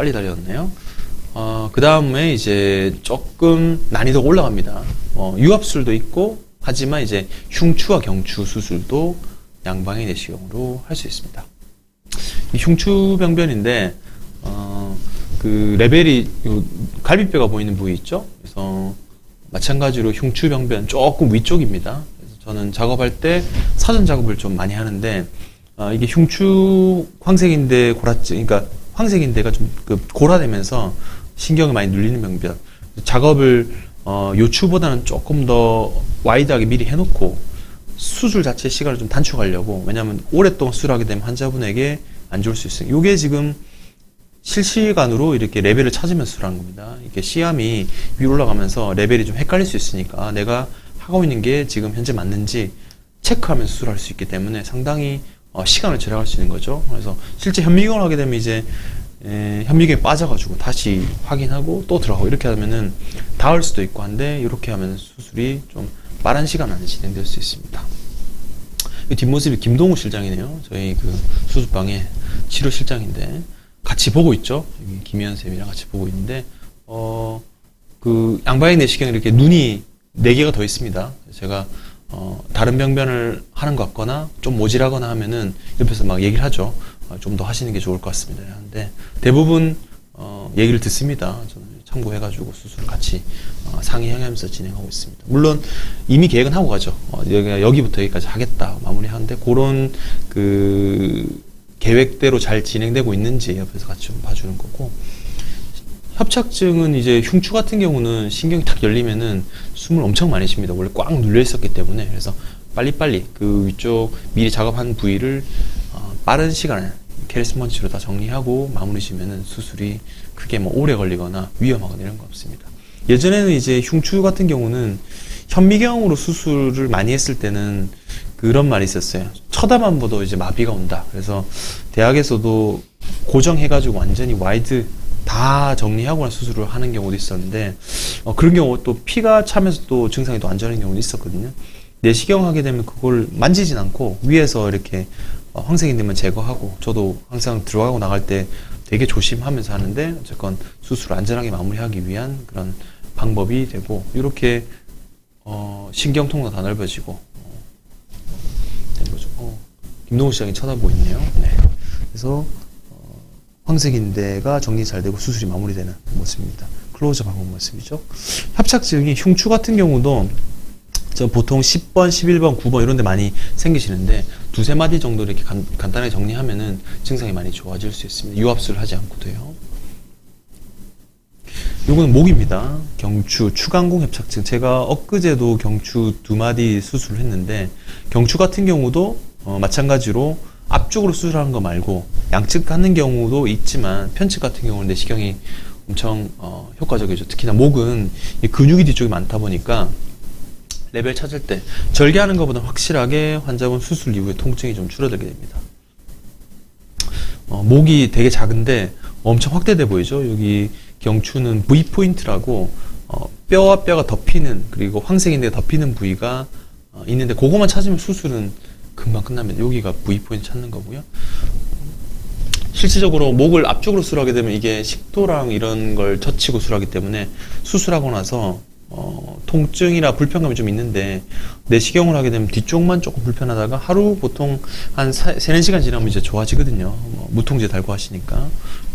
빨리 달렸네요. 어, 그 다음에 이제 조금 난이도가 올라갑니다. 어, 유압술도 있고, 하지만 이제 흉추와 경추 수술도 양방의 내시경으로 할 수 있습니다. 이 흉추 병변인데, 어, 그 레벨이 요 갈비뼈가 보이는 부위 있죠? 그래서 마찬가지로 흉추 병변 조금 위쪽입니다. 저는 작업할 때 사전 작업을 좀 많이 하는데, 어, 이게 흉추 황색인대 고라증, 그러니까 황색인대가 좀그 고라되면서 신경이 많이 눌리는 병변. 작업을 어, 요추보다는 조금 더 와이드하게 미리 해놓고 수술 자체 시간을 좀 단축하려고 왜냐하면 오랫동안 수술하게 되면 환자분에게 안 좋을 수 있어요. 이게 지금 실시간으로 이렇게 레벨을 찾으면서 수술하는 겁니다. 이게 시암이 위로 올라가면서 레벨이 좀 헷갈릴 수 있으니까 내가 하고 있는 게 지금 현재 맞는지 체크하면서 수술할 수 있기 때문에 상당히 어, 시간을 절약할 수 있는 거죠. 그래서 실제 현미경을 하게 되면 이제 에, 현미경에 빠져가지고 다시 확인하고 또 들어가고 이렇게 하면은 닿을 수도 있고 한데 이렇게 하면 수술이 좀 빠른 시간 안에 진행될 수 있습니다. 이 뒷모습이 김동우 실장이네요. 저희 그 수술방의 치료 실장인데 같이 보고 있죠. 김희연 쌤이랑 같이 보고 있는데 어 그 양방향 내시경에 이렇게 눈이 네 개가 더 있습니다. 제가 어 다른 병변을 하는 것 같거나 좀 모질하거나 하면은 옆에서 막 얘기를 하죠. 어, 좀더 하시는 게 좋을 것 같습니다. 하는데 대부분 어 얘기를 듣습니다. 참고해가지고 수술을 같이 어, 상의하면서 진행하고 있습니다. 물론 이미 계획은 하고 가죠. 어, 여기가 여기 부터 여기까지 하겠다 마무리하는데 그런 그 계획대로 잘 진행되고 있는지 옆에서 같이 좀 봐주는 거고 협착증은 이제 흉추 같은 경우는 신경이 탁 열리면은 숨을 엄청 많이 쉽니다. 원래 꽉 눌려 있었기 때문에 그래서 빨리빨리 그 위쪽 미리 작업한 부위를 어, 빠른 시간에 캐리스먼치로 다 정리하고 마무리 지면은 수술이 크게 뭐 오래 걸리거나 위험하거나 이런 거 없습니다. 예전에는 이제 흉추 같은 경우는 현미경으로 수술을 많이 했을 때는 그런 말이 있었어요. 쳐다만 봐도 이제 마비가 온다. 그래서 대학에서도 고정해가지고 완전히 와이드 다 정리하고 나 수술을 하는 경우도 있었는데 어, 그런 경우 또 피가 차면서 또 증상이 또 안 좋아하는 경우도 있었거든요. 내시경 하게 되면 그걸 만지진 않고 위에서 이렇게 어, 황색인대만 제거하고 저도 항상 들어가고 나갈 때 되게 조심하면서 하는데 어쨌건 수술을 안전하게 마무리하기 위한 그런 방법이 되고 이렇게 어, 신경통로가 다 넓어지고 어, 된 거죠. 어, 김동우 시장이 쳐다보고 있네요. 네. 그래서 어, 황색인대가 정리 잘 되고 수술이 마무리되는 모습입니다. 클로즈업 하고 모습이죠. 협착증이 흉추 같은 경우도 저 보통 10번, 11번, 9번 이런 데 많이 생기시는데 두세 마디 정도 이렇게 간, 간단하게 정리하면은 증상이 많이 좋아질 수 있습니다. 유압술을 하지 않고도요. 요거는 목입니다. 경추, 추간공 협착증. 제가 엊그제도 경추 두 마디 수술을 했는데 경추 같은 경우도 어, 마찬가지로 앞쪽으로 수술하는 거 말고 양측 하는 경우도 있지만 편측 같은 경우는 내시경이 엄청 어, 효과적이죠. 특히나 목은 이 근육이 뒤쪽에 많다 보니까 레벨 찾을 때 절개하는 것보다 확실하게 환자분 수술 이후에 통증이 좀 줄어들게 됩니다. 어, 목이 되게 작은데 엄청 확대돼 보이죠. 여기 경추는 V 포인트라고 어, 뼈와 뼈가 덮이는 그리고 황색인데 덮이는 부위가 어, 있는데 그거만 찾으면 수술은 금방 끝납니다. 여기가 V 포인트 찾는 거고요. 실질적으로 목을 앞쪽으로 수술하게 되면 이게 식도랑 이런 걸 젖히고 수술하기 때문에 수술하고 나서 어, 통증이나 불편감이 좀 있는데 내시경을 하게 되면 뒤쪽만 조금 불편하다가 하루 보통 한 3, 4시간 지나면 이제 좋아지거든요. 뭐, 무통제 달고 하시니까.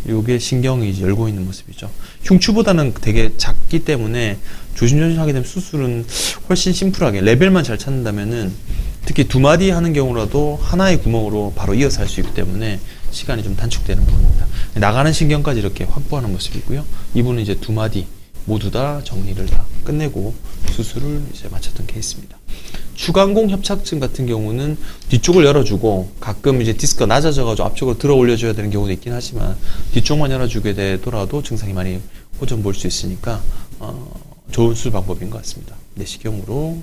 요게 신경이 이제 열고 있는 모습이죠. 흉추보다는 되게 작기 때문에 조심조심 하게 되면 수술은 훨씬 심플하게 레벨만 잘 찾는다면은 특히 두 마디 하는 경우라도 하나의 구멍으로 바로 이어서 할 수 있기 때문에 시간이 좀 단축되는 부분입니다. 나가는 신경까지 이렇게 확보하는 모습이고요. 이분은 이제 두 마디 모두 다 정리를 다 끝내고 수술을 이제 마쳤던 케이스입니다. 추간공 협착증 같은 경우는 뒤쪽을 열어주고 가끔 이제 디스크가 낮아져가지고 앞쪽으로 들어 올려줘야 되는 경우도 있긴 하지만 뒤쪽만 열어주게 되더라도 증상이 많이 호전 볼 수 있으니까 어, 좋은 수술 방법인 것 같습니다. 내시경으로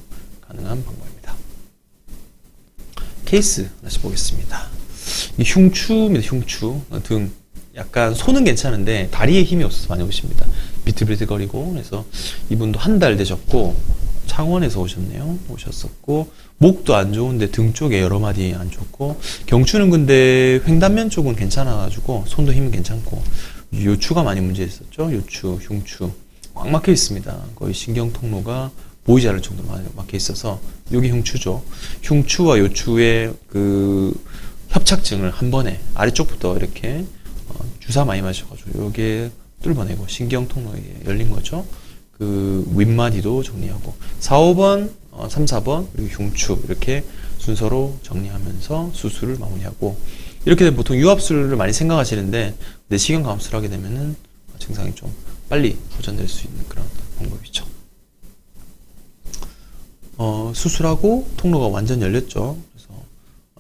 가능한 방법입니다. 케이스 다시 보겠습니다. 이 흉추입니다. 흉추 등 약간 손은 괜찮은데 다리에 힘이 없어서 많이 오십니다. 비틀비틀거리고 그래서 이분도 한 달 되셨고 창원에서 오셨네요. 오셨었고 목도 안 좋은데 등 쪽에 여러 마디 안 좋고 경추는 근데 횡단면 쪽은 괜찮아가지고 손도 힘은 괜찮고 요추가 많이 문제였었죠. 요추, 흉추 꽉 막혀 있습니다. 거의 신경 통로가 보이지 않을 정도로 막혀 있어서 여기 흉추죠. 흉추와 요추의 그 협착증을 한 번에 아래쪽부터 이렇게 어, 주사 많이 맞으셔가지고 여기에 뚫어내고 신경 통로에 열린 거죠. 그 윗마디도 정리하고 4, 5번, 어, 3, 4번 그리고 흉추 이렇게 순서로 정리하면서 수술을 마무리하고 이렇게 보통 유압술을 많이 생각하시는데 내시경 감수를 하게 되면은 증상이 좀 빨리 호전될 수 있는 그런 방법이죠. 어, 수술하고 통로가 완전 열렸죠. 그래서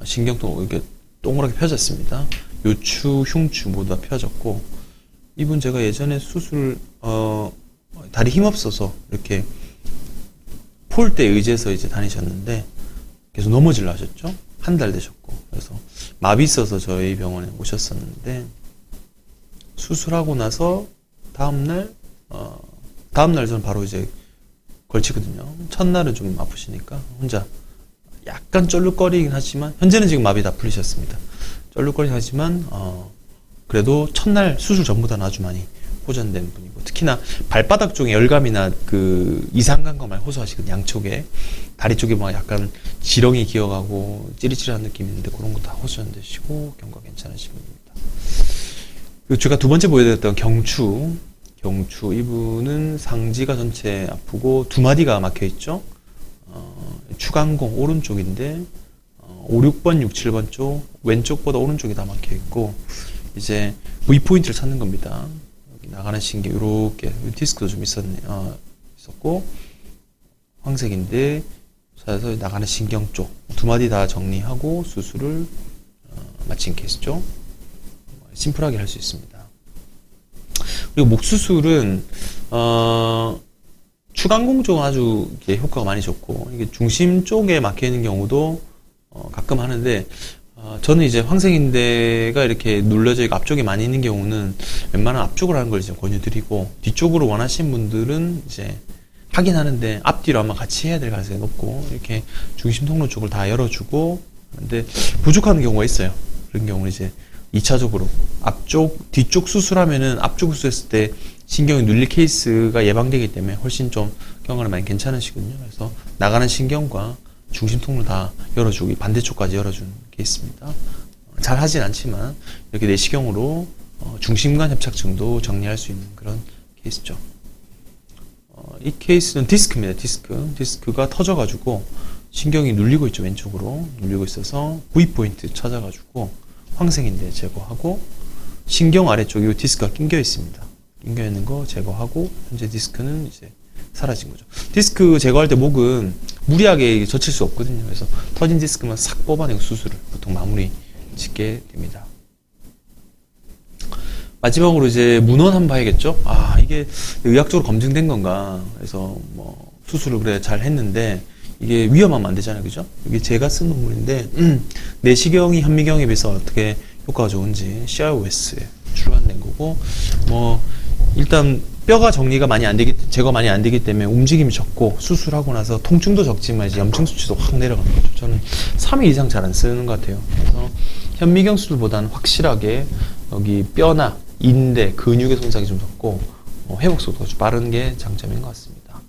신경통로 이렇게 동그랗게 펴졌습니다. 요추, 흉추 모두 다 펴졌고 이분 제가 예전에 수술 어, 다리 힘 없어서 이렇게 폴대 의지해서 이제 다니셨는데 계속 넘어질라 하셨죠. 한 달 되셨고 그래서 마비 있어서 저희 병원에 오셨었는데 수술하고 나서 다음날 어, 다음날 저는 바로 이제 걸치거든요. 첫날은 좀 아프시니까 혼자 약간 쩔룩거리긴 하지만 현재는 지금 마비 다 풀리셨습니다. 쩔룩거리긴 하지만 어, 그래도 첫날 수술 전보다는 아주 많이 호전된 분이고 특히나 발바닥 쪽에 열감이나 그 이상감과 많이 호소하시거든요. 양쪽에 다리 쪽에 막 약간 지렁이 기어가고 찌릿찌릿한 느낌이 있는데 그런 거 다 호전되시고 경과 괜찮으신 분입니다. 그리고 제가 두 번째 보여드렸던 경추 경추 이분은 상지가 전체 아프고 두 마디가 막혀 있죠. 어, 추간공 오른쪽인데 어, 5, 6번, 6, 7번 쪽 왼쪽보다 오른쪽이 다 막혀 있고 이제 V 포인트를 찾는 겁니다. 나가는 신경 이렇게 디스크도 좀 있었네, 어, 있었고 황색인데 그래서 나가는 신경 쪽 두 마디 다 정리하고 수술을 어, 마친 케이스죠. 심플하게 할 수 있습니다. 그리고 목 수술은 어, 추간공 쪽은 아주 효과가 많이 좋고 이게 중심 쪽에 막혀 있는 경우도 어, 가끔 하는데 어, 저는 이제 황색인대가 이렇게 눌러져 있고 앞쪽에 많이 있는 경우는 웬만한 앞쪽으로 하는 걸 이제 권유드리고 뒤쪽으로 원하시는 분들은 이제 하긴 하는데 앞뒤로 아마 같이 해야 될 가능성이 높고 이렇게 중심 통로 쪽을 다 열어주고 근데 부족한 경우가 있어요. 그런 경우는 이제 2차적으로 앞쪽 뒤쪽 수술하면은 앞쪽 수술했을 때 신경이 눌릴 케이스가 예방되기 때문에 훨씬 좀 경과는 많이 괜찮으시거든요. 그래서 나가는 신경과 중심 통로 다 열어주고 반대쪽까지 열어주는 케이스입니다. 잘 하진 않지만 이렇게 내시경으로 어, 중심간 협착증도 정리할 수 있는 그런 케이스죠. 어, 이 케이스는 디스크입니다. 디스크. 디스크가 터져가지고 신경이 눌리고 있죠. 왼쪽으로 눌리고 있어서 V 포인트 찾아가지고 황색인데 제거하고 신경 아래쪽에 이 디스크가 낑겨 있습니다. 낑겨 있는 거 제거하고 현재 디스크는 이제 사라진 거죠. 디스크 제거할 때 목은 무리하게 젖힐 수 없거든요. 그래서 터진 디스크만 싹 뽑아내고 수술을 보통 마무리 짓게 됩니다. 마지막으로 이제 문헌 한번 봐야겠죠. 아 이게 의학적으로 검증된 건가? 그래서 뭐 수술을 그래 잘 했는데 이게 위험하면 안 되잖아요, 그죠? 이게 제가 쓴 논문인데 음, 내시경이 현미경에 비해서 어떻게 효과가 좋은지 CROS에 출간된 거고 뭐 일단 뼈가 정리가 많이 안 되기 제거 많이 안 되기 때문에 움직임이 적고 수술하고 나서 통증도 적지만 이제 염증 수치도 확 내려가는 거죠. 저는 3일 이상 잘 안 쓰는 것 같아요. 그래서 현미경 수술보다는 확실하게 여기 뼈나 인대, 근육의 손상이 좀 적고 어, 회복 속도가 좀 빠른 게 장점인 것 같습니다.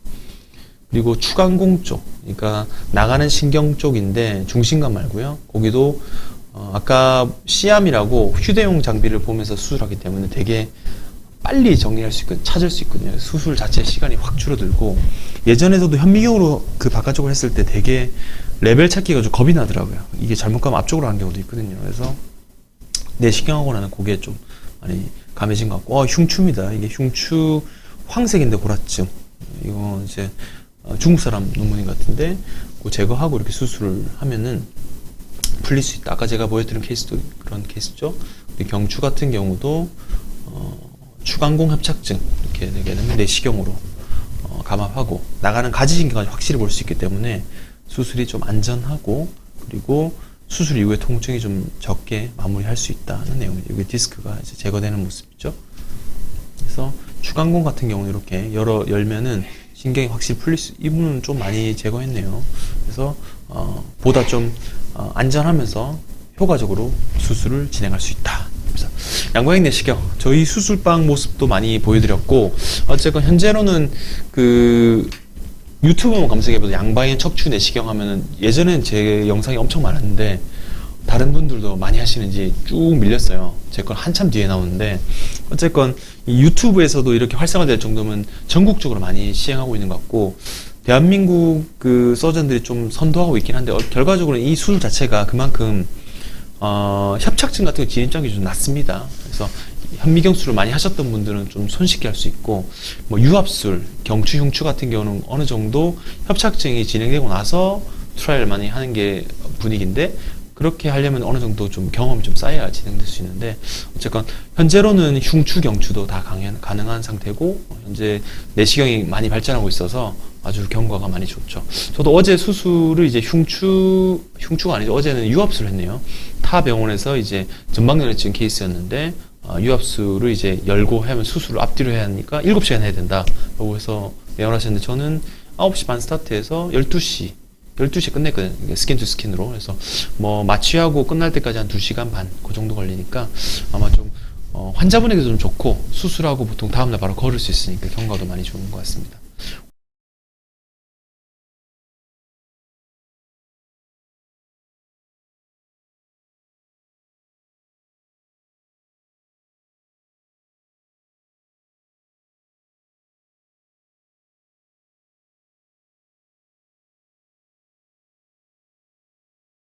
그리고 추간공 쪽, 그러니까 나가는 신경 쪽인데 중심관 말고요. 거기도 어, 아까 시암이라고 휴대용 장비를 보면서 수술하기 때문에 되게 빨리 정리할 수 있고 찾을 수 있거든요. 수술 자체 시간이 확 줄어들고 예전에서도 현미경으로 그 바깥쪽으로 했을 때 되게 레벨 찾기가 좀 겁이 나더라고요. 이게 잘못 가면 앞쪽으로 하는 경우도 있거든요. 그래서 내시경하고 나는 그게 좀 많이 감해진 것 같고 어, 흉추입니다. 이게 흉추 황색인데 고라증 이거 이제 어, 중국 사람 논문인 것 같은데 그 제거하고 이렇게 수술을 하면은 풀릴 수 있다. 아까 제가 보여드린 케이스도 그런 케이스죠. 경추 같은 경우도 어, 추간공 협착증 이렇게 되게 되면 내시경으로 어, 감압하고 나가는 가지신경까지 확실히 볼 수 있기 때문에 수술이 좀 안전하고 그리고 수술 이후에 통증이 좀 적게 마무리할 수 있다는 내용이죠. 여기 디스크가 이제 제거되는 모습이죠. 그래서 추간공 같은 경우는 이렇게 열어 열면은 신경이 확실히 풀릴 수, 이분은 좀 많이 제거했네요. 그래서, 어, 보다 좀, 어, 안전하면서 효과적으로 수술을 진행할 수 있다. 그래서 양방향 내시경 저희 수술방 모습도 많이 보여드렸고 어쨌건 현재로는 그 유튜브만 검색해봐도 양방향 척추 내시경 하면은 예전엔 제 영상이 엄청 많았는데 다른 분들도 많이 하시는지 쭉 밀렸어요. 제 건 한참 뒤에 나오는데 어쨌건 이 유튜브에서도 이렇게 활성화될 정도면 전국적으로 많이 시행하고 있는 것 같고 대한민국 그 서전들이 좀 선도하고 있긴 한데 어, 결과적으로 이 수술 자체가 그만큼 어, 협착증 같은 거 진입장이 좀 낮습니다. 그래서 현미경술을 많이 하셨던 분들은 좀 손쉽게 할 수 있고 뭐 유압술, 경추, 흉추 같은 경우는 어느 정도 협착증이 진행되고 나서 트라이를 많이 하는 게 분위기인데 그렇게 하려면 어느 정도 좀 경험이 좀 쌓여야 진행될 수 있는데 어쨌건 현재로는 흉추, 경추도 다 강연, 가능한 상태고 현재 내시경이 많이 발전하고 있어서 아주 경과가 많이 좋죠. 저도 어제 수술을 이제 흉추, 흉추가 아니죠. 어제는 유압술을 했네요. 타 병원에서 이제 전방전에 찍은 케이스였는데 어, 유압술을 이제 열고 하면 수술을 앞뒤로 해야 하니까 7시간 해야 된다. 라고 해서 내원하셨는데 저는 9시 반 스타트해서 12시 12시에 끝냈거든요. 이게 스킨 투 스킨으로. 그래서 뭐 마취하고 끝날 때까지 한 2시간 반 그 정도 걸리니까 아마 좀 어, 환자분에게도 좀 좋고 수술하고 보통 다음날 바로 걸을 수 있으니까 경과도 많이 좋은 것 같습니다.